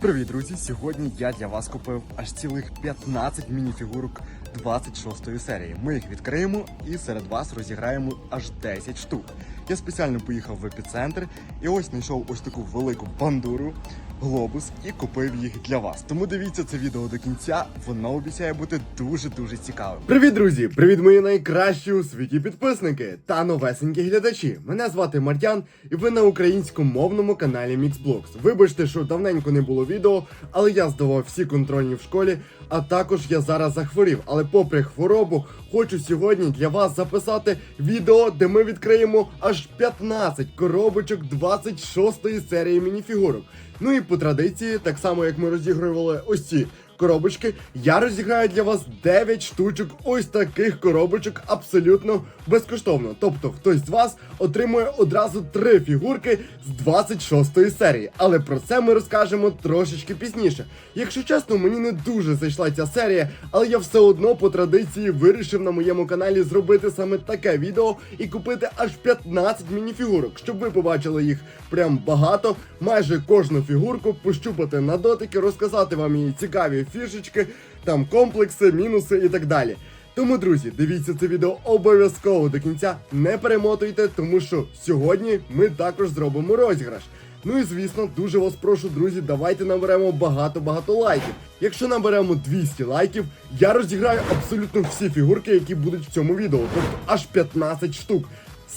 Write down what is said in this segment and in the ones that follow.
Привіт, друзі! Сьогодні я для вас купив аж цілих 15 мініфігурок 26 серії. Ми їх відкриємо і серед вас розіграємо аж 10 штук. Я спеціально поїхав в епіцентр і ось знайшов ось таку велику бандуру, глобус і купив їх для вас. Тому дивіться це відео до кінця, воно обіцяє бути дуже-дуже цікавим. Привіт, друзі! Привіт, мої найкращі у світі підписники та новесенькі глядачі. Мене звати Мартян, і ви на українськомовному каналі Mixblocks. Вибачте, що давненько не було відео, але я здавав всі контрольні в школі, а також я зараз захворів. Але попри хворобу, хочу сьогодні для вас записати відео, де ми відкриємо аж 15 коробочок 26 серії мініфігурок. Ну і по традиції, так само як ми розігрували ось ці коробочки, я розіграю для вас 9 штучок ось таких коробочок абсолютно безкоштовно. Тобто хтось з вас отримує одразу 3 фігурки з 26 серії. Але про це ми розкажемо трошечки пізніше. Якщо чесно, мені не дуже зайшла ця серія, але я все одно по традиції вирішив на моєму каналі зробити саме таке відео і купити аж 15 мініфігурок, щоб ви побачили їх прям багато, майже кожну фігурку пощупати на дотики, розказати вам її цікаві фішечки, там комплекси, мінуси і так далі. Тому, друзі, дивіться це відео обов'язково до кінця. Не перемотуйте, тому що сьогодні ми також зробимо розіграш. Ну і звісно, дуже вас прошу, друзі, давайте наберемо багато-багато лайків. Якщо наберемо 200 лайків, я розіграю абсолютно всі фігурки, які будуть в цьому відео, тобто аж 15 штук.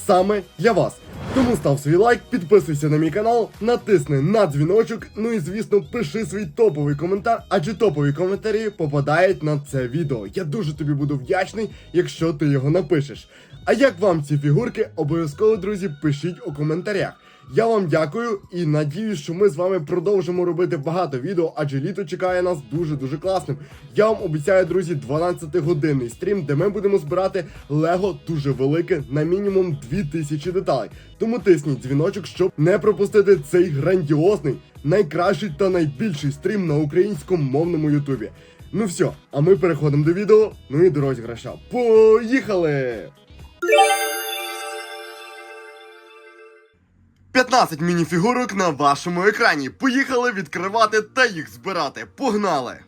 Саме для вас. Тому став свій лайк, підписуйся на мій канал, натисни на дзвіночок, ну і звісно, пиши свій топовий коментар, адже топові коментарі попадають на це відео. Я дуже тобі буду вдячний, якщо ти його напишеш. А як вам ці фігурки, обов'язково, друзі, пишіть у коментарях. Я вам дякую і надіюсь, що ми з вами продовжимо робити багато відео, адже літо чекає нас дуже-дуже класним. Я вам обіцяю, друзі, 12-годинний стрім, де ми будемо збирати Лего дуже велике на мінімум 2000 деталей. Тому тисніть дзвіночок, щоб не пропустити цей грандіозний, найкращий та найбільший стрім на українськомовному ютубі. Ну все, а ми переходимо до відео, ну і до розіграша. Поїхали! 15 мініфігурок на вашому екрані. Поїхали відкривати та їх збирати. Погнали!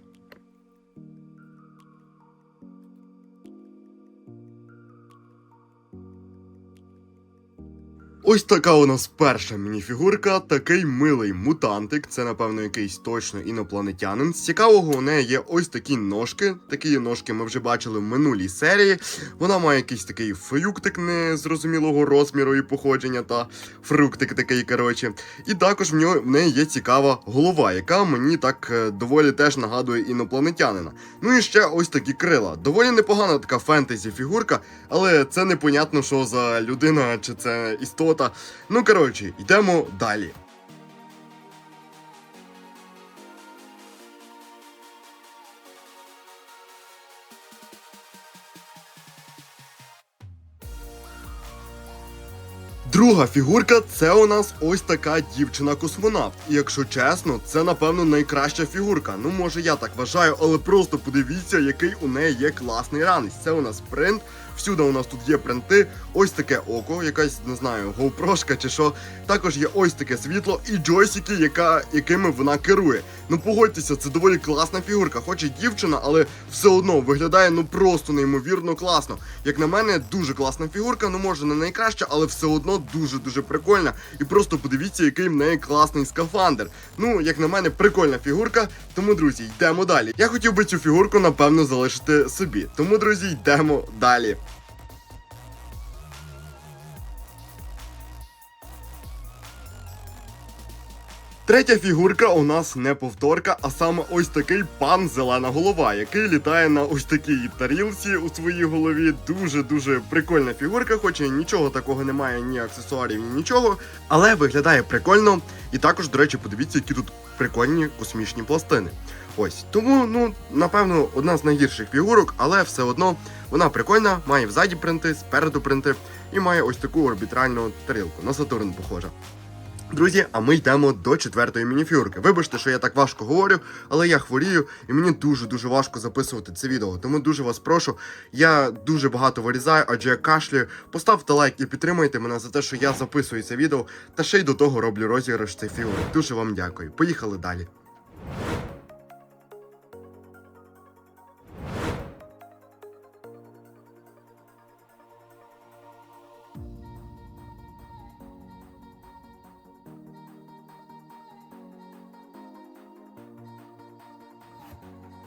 Ось така у нас перша мініфігурка, такий милий мутантик. Це, напевно, якийсь точно інопланетянин. З цікавого у неї є ось такі ножки. Такі ножки ми вже бачили в минулій серії. Вона має якийсь такий фруктик незрозумілого розміру і походження, та фруктик такий, коротше. І також в нього в неї є цікава голова, яка мені так е, доволі теж нагадує інопланетянина. Ну і ще ось такі крила. Доволі непогана така фентезі фігурка, але це непонятно, що за людина чи це істота. Ну коротше, йдемо далі. Друга фігурка це у нас ось така дівчина-космонавт. І якщо чесно, це напевно найкраща фігурка. Ну може я так вважаю, але просто подивіться, який у неї є класний ранець. Це у нас принт. Всюди у нас тут є принти, ось таке око, якась не знаю, гоупрошка чи що. Також є ось таке світло і джойсики, яка, якими вона керує. Ну погодьтеся, це доволі класна фігурка, хоч і дівчина, але все одно виглядає ну просто неймовірно класно. Як на мене, дуже класна фігурка, ну може не найкраща, але все одно дуже-дуже прикольна. І просто подивіться, який в неї класний скафандр. Ну, як на мене, прикольна фігурка. Тому, друзі, йдемо далі. Я хотів би цю фігурку, напевно, залишити собі. Тому, друзі, йдемо далі. Третя фігурка у нас не повторка, а саме ось такий пан зелена голова, який літає на ось такій тарілці у своїй голові. Дуже дуже прикольна фігурка, хоч і нічого такого немає, ні аксесуарів, ні нічого. Але виглядає прикольно. І також, до речі, подивіться, які тут прикольні космічні пластини. Ось тому, ну напевно, одна з найгірших фігурок, але все одно вона прикольна, має взаді принти, спереду принти і має ось таку орбітральну тарілку. На Сатурн похожа. Друзі, а ми йдемо до четвертої мініфюрки. Вибачте, що я так важко говорю, але я хворію і мені дуже-дуже важко записувати це відео. Тому дуже вас прошу. Я дуже багато вирізаю, адже я кашлюю. Поставте лайк і підтримайте мене за те, що я записую це відео, та ще й до того роблю розіграш цей фігурок. Дуже вам дякую. Поїхали далі.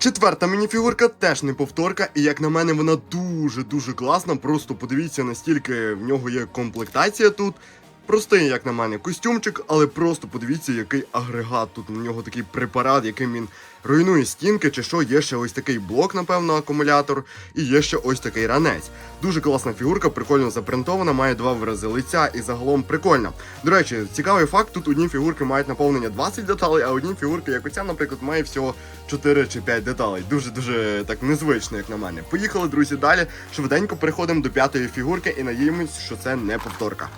Четверта мініфігурка теж не повторка, і як на мене, вона дуже-дуже класна. Просто подивіться, настільки в нього є комплектація тут. Простий, як на мене, костюмчик, але просто подивіться, який агрегат. Тут у нього такий препарат, яким він руйнує стінки, чи що, є ще ось такий блок, напевно, акумулятор, і є ще ось такий ранець. Дуже класна фігурка, прикольно запринтована, має два вирази лиця і загалом прикольна. До речі, цікавий факт: тут одні фігурки мають наповнення 20 деталей, а одні фігурки, як оця, наприклад, має всього 4 чи 5 деталей. Дуже дуже так незвично, як на мене. Поїхали, друзі, далі. Швиденько переходимо до п'ятої фігурки і надіємось, що це не повторка.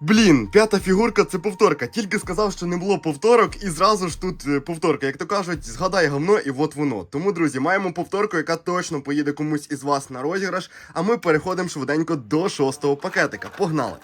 Блін, п'ята фігурка це повторка. Тільки сказав, що не було повторок, і зразу ж тут е, повторка. Як то кажуть, згадай говно, і от воно. Тому, друзі, маємо повторку, яка точно поїде комусь із вас на розіграш. А ми переходимо швиденько до шостого пакетика. Погнали!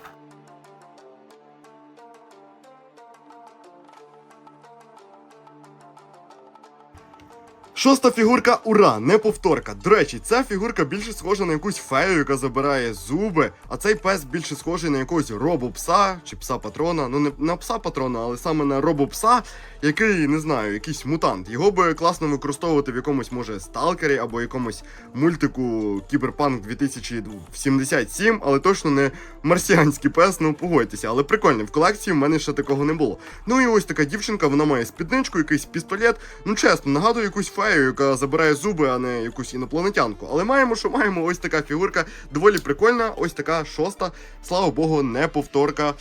Шоста фігурка ура, не повторка. До речі, ця фігурка більше схожа на якусь фею, яка забирає зуби, а цей пес більше схожий на якогось робопса чи пса патрона. Ну не на пса патрона, але саме на робопса, який не знаю, якийсь мутант. Його би класно використовувати в якомусь, може, сталкері або якомусь мультику Кіберпанк 2077, але точно не марсіанський пес, ну погодьтеся, але прикольно, в колекції в мене ще такого не було. Ну і ось така дівчинка, вона має спідничку, якийсь пістолет. Ну чесно, нагадує якусь фею, яка забирає зуби, а не якусь інопланетянку. Але маємо, що маємо, ось така фігурка, доволі прикольна, ось така шоста, слава Богу, не повторка.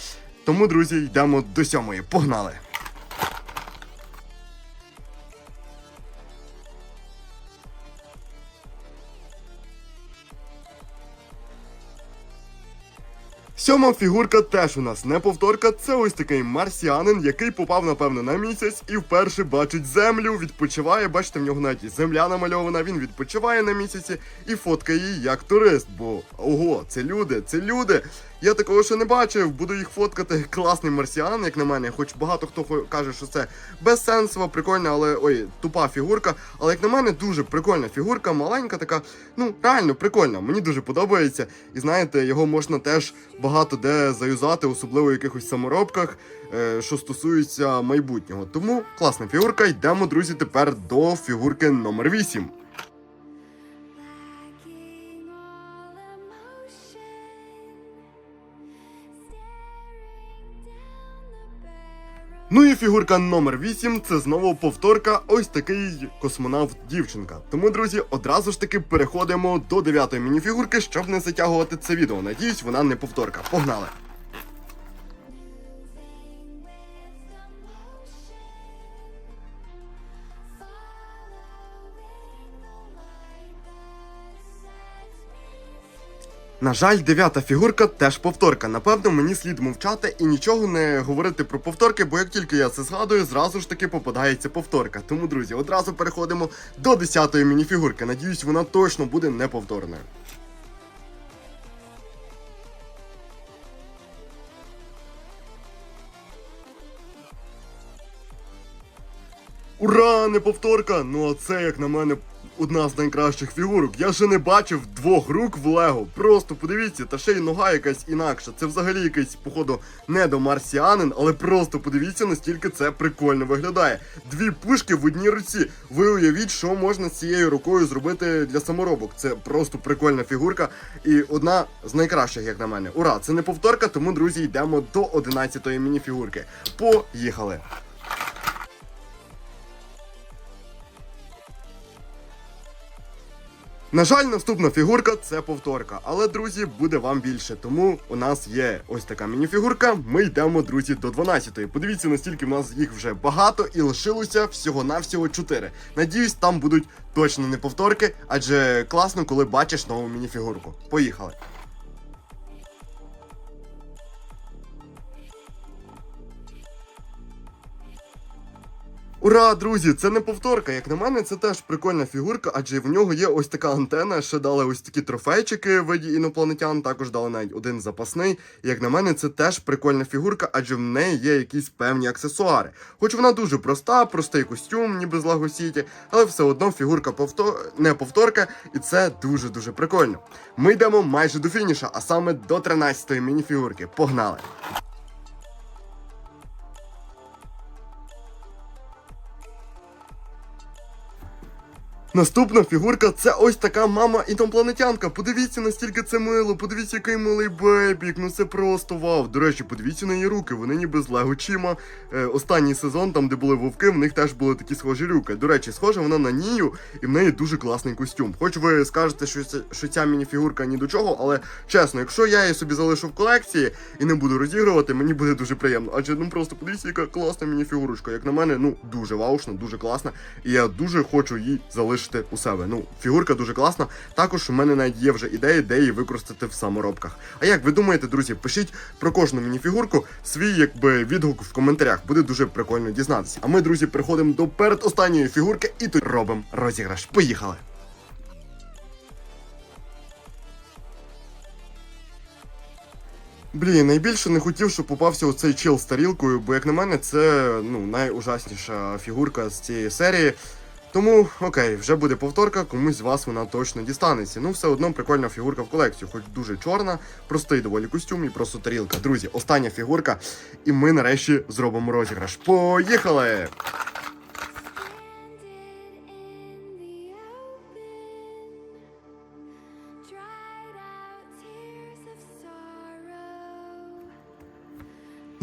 Тому, друзі, йдемо до сьомої. Погнали! Сьома фігурка теж у нас не повторка. Це ось такий марсіанин, який попав, напевно, на місяць і вперше бачить землю, відпочиває. Бачите, в нього навіть земля намальована. Він відпочиває на місяці і фоткає її як турист. Бо ого, це люди, це люди. Я такого ще не бачив. Буду їх фоткати. Класний марсіан, як на мене. Хоч багато хто каже, що це безсенсова, прикольна, але ой, тупа фігурка. Але як на мене, дуже прикольна фігурка, маленька, така, ну реально прикольна. Мені дуже подобається. І знаєте, його можна теж багато де заюзати, особливо в якихось саморобках, е, що стосується майбутнього. Тому класна фігурка. Йдемо, друзі, тепер до фігурки номер 8. Ну і фігурка номер 8 це знову повторка, ось такий космонавт дівчинка. Тому, друзі, одразу ж таки переходимо до дев'ятої мініфігурки, щоб не затягувати це відео. Надіюсь, вона не повторка. Погнали! На жаль, дев'ята фігурка теж повторка. Напевно, мені слід мовчати і нічого не говорити про повторки, бо як тільки я це згадую, зразу ж таки попадається повторка. Тому, друзі, одразу переходимо до десятої мініфігурки. Надіюсь, вона точно буде неповторною. Ура, не повторка! Ну а це, як на мене, одна з найкращих фігурок. Я ще не бачив двох рук в Лего. Просто подивіться, та ще й нога якась інакша. Це взагалі якийсь, походу, недомарсіанин, але просто подивіться, настільки це прикольно виглядає. Дві пушки в одній руці. Ви уявіть, що можна з цією рукою зробити для саморобок. Це просто прикольна фігурка і одна з найкращих, як на мене. Ура! Це не повторка, тому, друзі, йдемо до 11-ї мініфігурки. Поїхали! На жаль, наступна фігурка це повторка. Але, друзі, буде вам більше. Тому у нас є ось така мініфігурка. Ми йдемо, друзі, до 12-ї. Подивіться, настільки в нас їх вже багато і лишилося всього-навсього 4. Надіюсь, там будуть точно не повторки, адже класно, коли бачиш нову мініфігурку. Поїхали. Ура, друзі! Це не повторка. Як на мене, це теж прикольна фігурка, адже в нього є ось така антена. Ще дали ось такі трофейчики в виді інопланетян. Також дали навіть один запасний. Як на мене, це теж прикольна фігурка, адже в неї є якісь певні аксесуари. Хоч вона дуже проста, простий костюм, ніби з Lego City, але все одно фігурка повтор... не повторка, і це дуже дуже прикольно. Ми йдемо майже до фініша, а саме до 13-ї мініфігурки. Погнали! Наступна фігурка це ось така мама інопланетянка. Подивіться, настільки це мило, подивіться, який милий бебік. Ну це просто вау. До речі, подивіться на її руки. Вони ніби з Лего Чіма. Е, останній сезон, там де були вовки, в них теж були такі схожі руки. До речі, схожа вона на Нію, і в неї дуже класний костюм. Хоч ви скажете, що, це, що ця мініфігурка ні до чого, але чесно, якщо я її собі залишу в колекції і не буду розігрувати, мені буде дуже приємно. Адже ну просто подивіться, яка класна мініфігурочка. Як на мене, ну дуже ваушна, дуже класна. І я дуже хочу її залишити у себе. Ну, фігурка дуже класна. Також у мене навіть є вже ідеї, де її використати в саморобках. А як ви думаєте, друзі, пишіть про кожну мініфігурку свій якби відгук в коментарях. Буде дуже прикольно дізнатися. А ми, друзі, переходимо до передостанньої фігурки і тут робимо розіграш. Поїхали! Блін, найбільше не хотів, щоб попався оцей чел з тарілкою, бо, як на мене, це ну, найужасніша фігурка з цієї серії. Тому, окей, вже буде повторка, комусь з вас вона точно дістанеться. Ну, все одно прикольна фігурка в колекцію, хоч дуже чорна, простий доволі костюм і просто тарілка. Друзі, остання фігурка, і ми нарешті зробимо розіграш. Поїхали!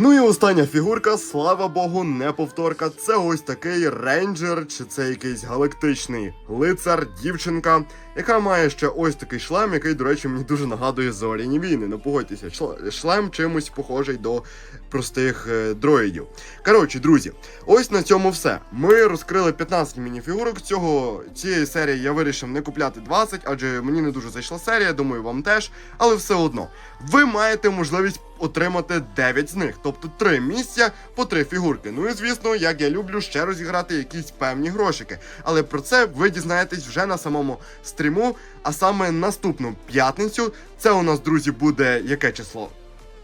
Ну і остання фігурка, слава Богу, не повторка. Це ось такий рейнджер, чи це якийсь галактичний лицар, дівчинка, яка має ще ось такий шлем, який, до речі, мені дуже нагадує зоряні війни. Ну погодьтеся, шле- шлем чимось похожий до простих е, дроїдів. Коротше, друзі, ось на цьому все. Ми розкрили 15 мініфігурок. Цього цієї серії я вирішив не купляти 20, адже мені не дуже зайшла серія, думаю, вам теж. Але все одно, ви маєте можливість отримати 9 з них, тобто 3 місця по 3 фігурки. Ну і звісно, як я люблю ще розіграти якісь певні грошики. Але про це ви дізнаєтесь вже на самому стріму. А саме наступну п'ятницю. Це у нас, друзі, буде яке число?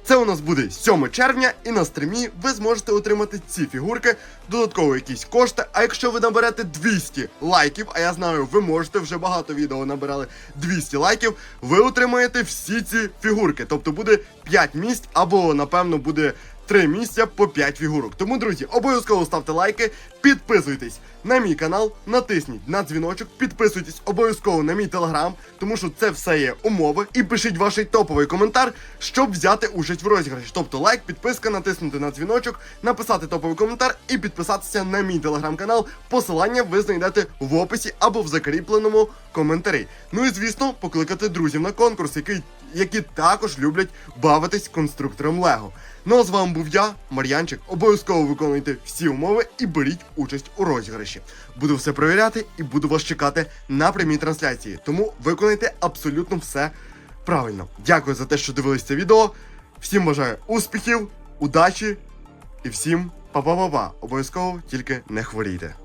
Це у нас буде 7 червня, і на стрімі ви зможете отримати ці фігурки, додатково якісь кошти. А якщо ви наберете 200 лайків, а я знаю, ви можете вже багато відео набирали 200 лайків, ви отримаєте всі ці фігурки. Тобто буде 5 місць, або напевно буде 3 місця по 5 фігурок. Тому, друзі, обов'язково ставте лайки, підписуйтесь на мій канал, натисніть на дзвіночок, підписуйтесь обов'язково на мій телеграм, тому що це все є умови. І пишіть ваш топовий коментар, щоб взяти участь в розіграші. Тобто лайк, підписка, натиснути на дзвіночок, написати топовий коментар і підписатися на мій телеграм-канал. Посилання ви знайдете в описі або в закріпленому коментарі. Ну і звісно, покликати друзів на конкурс, який які також люблять бавитись конструктором Лего. Ну а з вами був я, Мар'янчик. Обов'язково виконуйте всі умови і беріть участь у розіграші. Буду все перевіряти і буду вас чекати на прямій трансляції. Тому виконайте абсолютно все правильно. Дякую за те, що дивились це відео. Всім бажаю успіхів, удачі і всім па-па-па-па. Обов'язково тільки не хворійте.